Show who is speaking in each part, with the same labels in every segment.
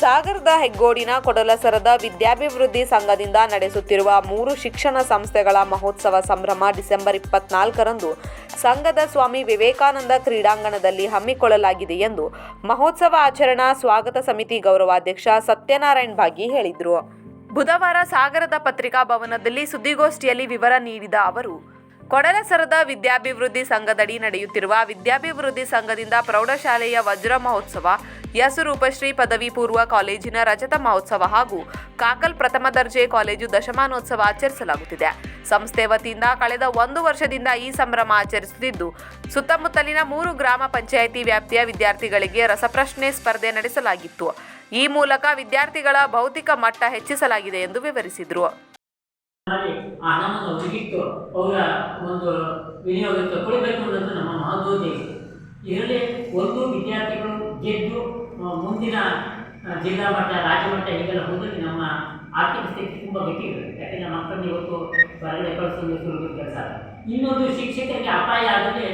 Speaker 1: ಸಾಗರದ ಹೆಗ್ಗೋಡಿನ ಕೊಡಲಸರದ ವಿದ್ಯಾಭಿವೃದ್ಧಿ ಸಂಘದಿಂದ ನಡೆಸುತ್ತಿರುವ ಮೂರು ಶಿಕ್ಷಣ ಸಂಸ್ಥೆಗಳ ಮಹೋತ್ಸವ ಸಂಭ್ರಮ ಡಿಸೆಂಬರ್ ಇಪ್ಪತ್ನಾಲ್ಕರಂದು ಸಂಘದ ಸ್ವಾಮಿ ವಿವೇಕಾನಂದ ಕ್ರೀಡಾಂಗಣದಲ್ಲಿ ಹಮ್ಮಿಕೊಳ್ಳಲಾಗಿದೆ ಎಂದು ಮಹೋತ್ಸವ ಆಚರಣಾ ಸ್ವಾಗತ ಸಮಿತಿ ಗೌರವಾಧ್ಯಕ್ಷ ಸತ್ಯನಾರಾಯಣ್ ಭಾಗಿ ಹೇಳಿದರು. ಬುಧವಾರ ಸಾಗರದ ಪತ್ರಿಕಾ ಭವನದಲ್ಲಿ ಸುದ್ದಿಗೋಷ್ಠಿಯಲ್ಲಿ ವಿವರ ನೀಡಿದ ಅವರು, ಕೊಡಲಸರದ ವಿದ್ಯಾಭಿವೃದ್ಧಿ ಸಂಘದಡಿ ನಡೆಯುತ್ತಿರುವ ವಿದ್ಯಾಭಿವೃದ್ಧಿ ಸಂಘದಿಂದ ಪ್ರೌಢಶಾಲೆಯ ವಜ್ರ ಮಹೋತ್ಸವ ಎಸ್ ರೂಪಶ್ರೀ ಪದವಿ ಪೂರ್ವ ಕಾಲೇಜಿನ ರಜತ ಮಹೋತ್ಸವ ಹಾಗೂ ಕಾಕಲ್ ಪ್ರಥಮ ದರ್ಜೆ ಕಾಲೇಜು ದಶಮಾನೋತ್ಸವ ಆಚರಿಸಲಾಗುತ್ತಿದೆ. ಸಂಸ್ಥೆ ವತಿಯಿಂದ ಕಳೆದ ಒಂದು ವರ್ಷದಿಂದ ಈ ಸಂಭ್ರಮ ಆಚರಿಸುತ್ತಿದ್ದು, ಸುತ್ತಮುತ್ತಲಿನ ಮೂರು ಗ್ರಾಮ ಪಂಚಾಯಿತಿ ವ್ಯಾಪ್ತಿಯ ವಿದ್ಯಾರ್ಥಿಗಳಿಗೆ ರಸಪ್ರಶ್ನೆ ಸ್ಪರ್ಧೆ ನಡೆಸಲಾಗಿತ್ತು. ಈ ಮೂಲಕ ವಿದ್ಯಾರ್ಥಿಗಳ ಭೌತಿಕ ಮಟ್ಟ ಹೆಚ್ಚಿಸಲಾಗಿದೆ ಎಂದು ವಿವರಿಸಿದರು.
Speaker 2: ಒಂದು ವಿದ್ಯಾರ್ಥಿಗಳು ಮುಂದಿನ ಜಿಲ್ಲಾ ಮಟ್ಟ, ರಾಜ್ಯ ಮಟ್ಟ ಹೀಗೆಲ್ಲ ಹೋದಲ್ಲಿ ನಮ್ಮ ಆರ್ಥಿಕ ಸ್ಥಿತಿ ತುಂಬ ಗಟ್ಟಿರುತ್ತೆ ಯಾಕೆಂದರೆ ಮಕ್ಕಳನ್ನ ಇವತ್ತು ಹೊರಗಡೆ ಕಳಿಸೋದು ಸುಲಭ ಕೆಲಸ. ಇನ್ನೊಂದು ಶಿಕ್ಷಕರಿಗೆ ಅಪಾಯ ಆದರೆ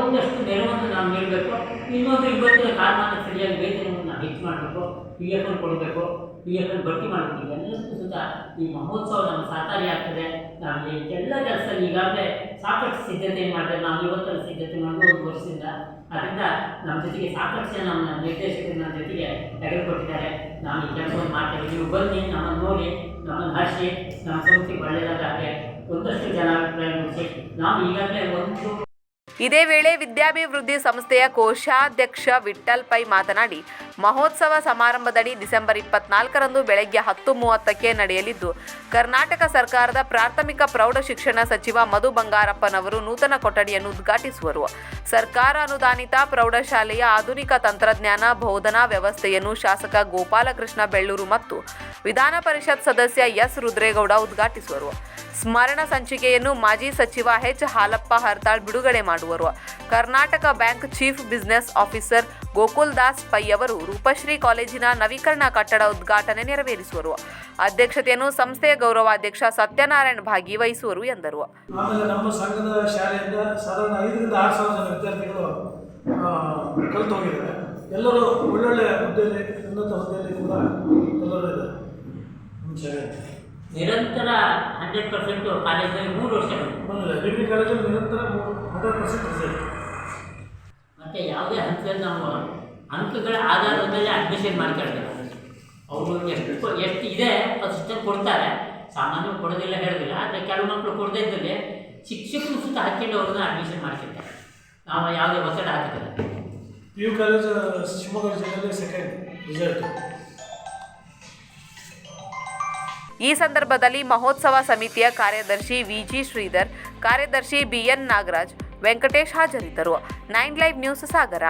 Speaker 2: ಒಂದಷ್ಟು ನೆರವನ್ನು ನಾವು ನೀಡಬೇಕು ಇನ್ನೊಂದು ಇವತ್ತಿನ ಕಾಲಮಾನ ಸರಿಯಾಗಿ ನಾವು ಹೆಚ್ಚು ಮಾಡಬೇಕು ಪಿ ಎಫ್ ಅನ್ನು ಕೊಡಬೇಕು ಪಿ ಎಫ್ ಅನ್ನು ಭರ್ತಿ ಮಾಡಬೇಕು. ಇವೆಲ್ಲದಕ್ಕೂ ಸುತ್ತ ಈ ಮಹೋತ್ಸವ ನಮ್ಮ ಸಹಕಾರಿ ಆಗ್ತದೆ. ನಾವು ಎಲ್ಲ ಕೆಲಸ ಈಗಾಗಲೇ ಸಾಕಷ್ಟು ಸಿದ್ಧತೆ ಮಾಡಿದೆ. ನಾವು ಇವತ್ತಲ್ಲಿ ಸಿದ್ಧತೆ ಮಾಡಿ ಒಂದು ವರ್ಷದಿಂದ. ಅದರಿಂದ ನಮ್ಮ ಜೊತೆಗೆ ಸಾಕಷ್ಟು ಜನ ನಮ್ಮ ನಿರ್ದೇಶಕರು ನಮ್ಮ ಜೊತೆಗೆ ತೆಗೆದುಕೊಟ್ಟಿದ್ದಾರೆ ನಾವು ಈ ಕೆಲಸವನ್ನು ಮಾಡ್ತೇವೆ ನೀವು ಬನ್ನಿ, ನಮ್ಮನ್ನು ನೋಡಿ, ನಮ್ಮನ್ನು ಹರಿಸಿ ನಮ್ಮ ಸಂಸ್ಥೆಗೆ ಒಳ್ಳೆಯದಾಗೆ ಒಂದಷ್ಟು ಜನ ಅಭಿಪ್ರಾಯ ಮೂಡಿಸಿ ನಾವು ಈಗಾಗಲೇ ಒಂದು
Speaker 1: ಇದೇ ವೇಳೆ ವಿದ್ಯಾಭಿವೃದ್ಧಿ ಸಂಸ್ಥೆಯ ಕೋಶಾಧ್ಯಕ್ಷ ವಿಠಲ್ ಪೈ ಮಾತನಾಡಿ, ಮಹೋತ್ಸವ ಸಮಾರಂಭದಡಿ ಡಿಸೆಂಬರ್ ಇಪ್ಪತ್ನಾಲ್ಕರಂದು ಬೆಳಗ್ಗೆ ಹತ್ತು ಮೂವತ್ತಕ್ಕೆ ನಡೆಯಲಿದ್ದು, ಕರ್ನಾಟಕ ಸರ್ಕಾರದ ಪ್ರಾಥಮಿಕ ಪ್ರೌಢ ಶಿಕ್ಷಣ ಸಚಿವ ಮಧು ಬಂಗಾರಪ್ಪನವರು ನೂತನ ಕೊಠಡಿಯನ್ನು ಉದ್ಘಾಟಿಸುವರು. ಸರ್ಕಾರ ಅನುದಾನಿತ ಪ್ರೌಢಶಾಲೆಯ ಆಧುನಿಕ ತಂತ್ರಜ್ಞಾನ ಬೋಧನಾ ವ್ಯವಸ್ಥೆಯನ್ನು ಶಾಸಕ ಗೋಪಾಲಕೃಷ್ಣ ಬೆಳ್ಳೂರು ಮತ್ತು ವಿಧಾನ ಪರಿಷತ್ ಸದಸ್ಯ ಎಸ್ ರುದ್ರೇಗೌಡ ಉದ್ಘಾಟಿಸುವರು. ಸ್ಮರಣ ಸಂಚಿಕೆಯನ್ನು ಮಾಜಿ ಸಚಿವ ಎಚ್ ಹಾಲಪ್ಪ ಹರ್ತಾಳ್ ಬಿಡುಗಡೆ ಮಾಡುವರು. Karnataka bank chief business officer Gokul Das Pai ಅವರು ರೂಪಶ್ರೀ ಕಾಲೇಜಿನ ನವೀಕರಣ ಕಟ್ಟಡ ಉದ್ಘಾಟನೆ ನೆರವೇರಿಸುವರು. ಅಧ್ಯಕ್ಷತೆಯನ್ನು ಸಂಸ್ಥೆಯ ಗೌರವಾಧ್ಯಕ್ಷ ಸತ್ಯನಾರಾಯಣ ಭಾಗಿ ವಹಿಸುವರು ಎಂದರು.
Speaker 3: ಎಲ್ಲರೂ ಒಳ್ಳೊಳ್ಳೆ ಹುದ್ದೆಯಲ್ಲಿ, ಉನ್ನತ ಕೂಡ ಎಲ್ಲರೂ ಇದೆ
Speaker 2: ನಿರಂತರ ಹಂಡ್ರೆಡ್ ಪರ್ಸೆಂಟು ಕಾಲೇಜಲ್ಲಿ ಮೂರು ವರ್ಷ
Speaker 3: ಡಿಗ್ರಿ ಕಾಲೇಜಲ್ಲಿ ನಿರಂತರ ಹಂಡ್ರೆಡ್ ಪರ್ಸೆಂಟ್ ರಿಸಲ್ಟ್
Speaker 2: ಮತ್ತು ಯಾವುದೇ ಹಂತದಲ್ಲಿ ನಾವು ಅಂಕಗಳ ಆಧಾರದ ಮೇಲೆ ಅಡ್ಮಿಷನ್ ಮಾಡ್ಕೊಳ್ತಾರೆ ಅವರು ಎಷ್ಟು ಎಷ್ಟು ಇದೆ ಅಷ್ಟನ್ನು ಕೊಡ್ತಾರೆ. ಸಾಮಾನ್ಯ ಕೊಡೋದಿಲ್ಲ ಹೇಳೋದಿಲ್ಲ. ಆದರೆ ಕೆಲವು ಮಕ್ಕಳು ಕೊಡದೇ ಇದ್ದಲ್ಲಿ ಶಿಕ್ಷಕರು ಸುತ್ತ ಹಾಕೊಂಡು ಅವ್ರನ್ನ ಅಡ್ಮಿಷನ್ ಮಾಡ್ಕೊಳ್ತಾರೆ ನಾವು ಯಾವುದೇ ಒತ್ತಡ ಹಾಕಿದ್ರೆ
Speaker 3: ಪಿ ಯು ಕಾಲೇಜ್ ಶಿವಮೊಗ್ಗ ಜಿಲ್ಲೆಯಲ್ಲಿ ಸೆಕೆಂಡ್ ರಿಸಲ್ಟ್
Speaker 1: ಈ ಸಂದರ್ಭದಲ್ಲಿ ಮಹೋತ್ಸವ ಸಮಿತಿಯ ಕಾರ್ಯದರ್ಶಿ ವಿಜಿ ಶ್ರೀಧರ್, ಕಾರ್ಯದರ್ಶಿ ಬಿಎನ್ ನಾಗರಾಜ್, ವೆಂಕಟೇಶ್ ಹಾಜರಿದ್ದರು. Nine live news Sagara.